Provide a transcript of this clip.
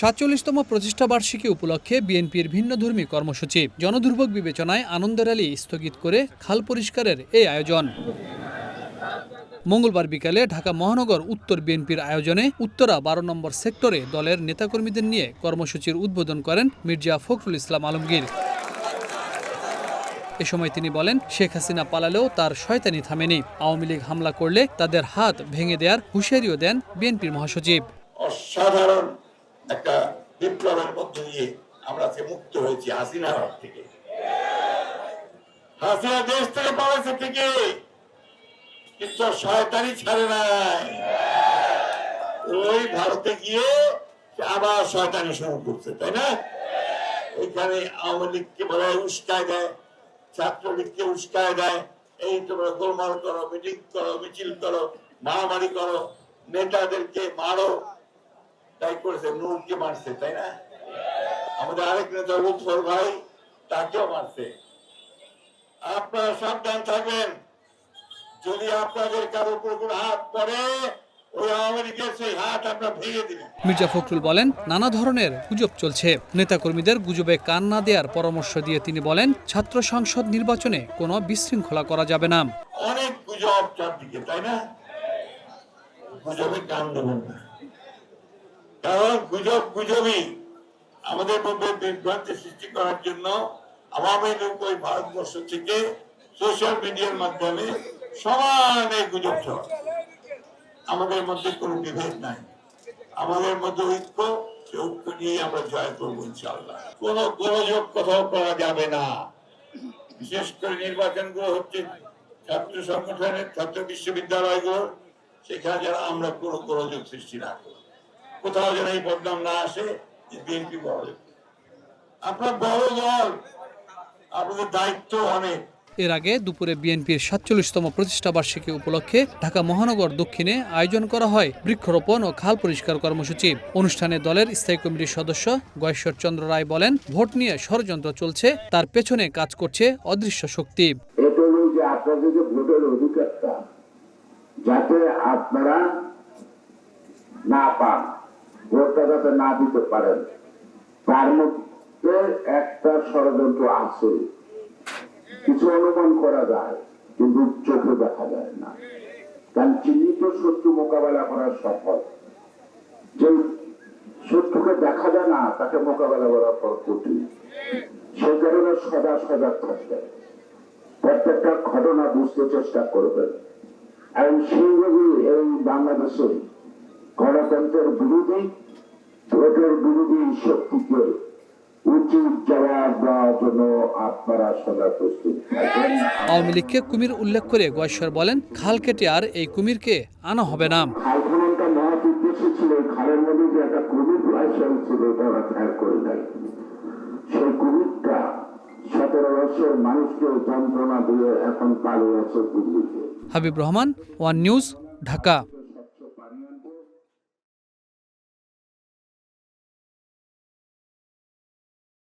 সাতচল্লিশতম প্রতিষ্ঠা বার্ষিকী উপলক্ষে বিএনপির ভিন্নধর্মী কর্মসূচি। জনদুর্ভোগ বিবেচনায় আনন্দ র্যালি স্থগিত করে খাল পরিষ্কারের এই আয়োজন। মঙ্গলবার বিকালে ঢাকা মহানগর উত্তর বিএনপির আয়োজনে উত্তরা বারো নম্বর সেক্টরে দলের নেতাকর্মীদের নিয়ে কর্মসূচির উদ্বোধন করেন মির্জা ফখরুল ইসলাম আলমগীর। এ সময় তিনি বলেন, শেখ হাসিনা পালালেও তার শয়তানি থামেনি। আওয়ামী লীগ হামলা করলে তাদের হাত ভেঙে দেওয়ার হুঁশিয়ারিও দেন বিএনপির মহাসচিব। অসাধারণ একটা বিপ্লবের মধ্য দিয়ে আমরা আজকে মুক্ত হয়েছি হাসিনার হাত থেকে। হাসিনা দেশ থেকে পালাইছে থেকে কিন্তু শয়তানি ছাড়ে নাই। ওই ভারতে গিয়ে আবার শয়তানি শুরু করছে, তাই না? এখানে আওয়ামী লীগকে বলা হয় উস্কায় দেয় ছাত্রলীগকে উস্কায় দেয়, এই তোমরা গোলমাল করো, মিটিং করো, মিছিল করো, মারামারি করো, নেতাদেরকে মারো তাই করেছে নূরকে মারছে তাই না? আমাদের আরেক নেতা লুৎফর ভাই তাকেও মারছে। আপনারা সাবধান থাকবেন। যদি আপনাদের কারও উপর কোনো হাত পড়ে মির্জা ফখরুল বলেন নানা ধরনের গুজব চলছে। নেতাকর্মীদের গুজবে কান না দেওয়ার পরামর্শ দিয়ে তিনি বলেন ছাত্র সংসদ নির্বাচনে কোনো বিশৃঙ্খলা করা যাবে না। অনেক গুজব চারদিকে তাই না? গুজবে কান দেবেন না। কারণ গুজব গুজবই আমাদের মধ্যে বিভ্রান্তি সৃষ্টি করার জন্য আওয়ামী লীগ ওই ভারতবর্ষ থেকে সোশ্যাল মিডিয়ার মাধ্যমে সমান গুজব। আমাদের মধ্যে কোনো বিভেদ নাই। আমাদের মধ্যে ঐক্য ঐক্য নিয়ে আমরা জয় করব ইনশাল্লাহ কোনো গোলযোগ কোথাও করা যাবে না। বিশেষ করে নির্বাচনগুলো হচ্ছে ছাত্র সংগঠনের, ছাত্র বিশ্ববিদ্যালয়গুলো, সেখানে যারা আমরা কোনো গোলযোগ সৃষ্টি না করি কোথাও যেন এই বদনাম না আসে যে বিএনপি বড়। আপনার বড় দল আপনাদের দায়িত্ব অনেক। এর আগে দুপুরে বিএনপির সাতচল্লিশতম প্রতিষ্ঠা বার্ষিকী উপলক্ষে ঢাকা মহানগর দক্ষিণে আয়োজন করা হয় বৃক্ষরোপণ ও খাল পরিষ্কার কর্মসূচি। অনুষ্ঠানে দলের স্থায়ী কমিটির সদস্য গয়েশ্বর চন্দ্র রায় বলেন ভোট নিয়ে ষড়যন্ত্র চলছে তার পেছনে কাজ করছে অদৃশ্য শক্তি। যাতে আপনারা না পান। ভোটটা যাতে না দিতে পারেন। তার মধ্যে একটা ষড়যন্ত্র আছে। কিছু অনুমান করা যায়, কিন্তু চোখে দেখা যায় না। কারণ চিহ্নিত শত্রু মোকাবেলা করার সফল। যে শত্রুকে দেখা যায় না, তাকে মোকাবেলা করা পর কঠিন সেই কারণে সদা সজাগ থাকবেন। প্রত্যেকটা ঘটনা বুঝতে চেষ্টা করবেন। এবং সেইভাবে এই বাংলাদেশে গণতন্ত্রের বিরোধী ভোটের বিরোধী শক্তিকে উচিত জবাব দেওয়ার জন্য আপনারা সদা প্রস্তুত। আওয়ামী লীগকে কুমির উল্লেখ করে গয়েশ্বর বলেন খাল কেটে আর এই কুমিরকে আনা হবে না। খাল খননটা মহৎ উদ্দেশ্য ছিল খালের মধ্যে যে একটা কুমির ভাষণ ছিল এটা ওরা খেয়াল করে নাই সেই কুমিরটা সতেরো বছর মানুষকে যন্ত্রণা দিয়ে এখন দিল্লিতে। Habib Rahman One News Dhaka.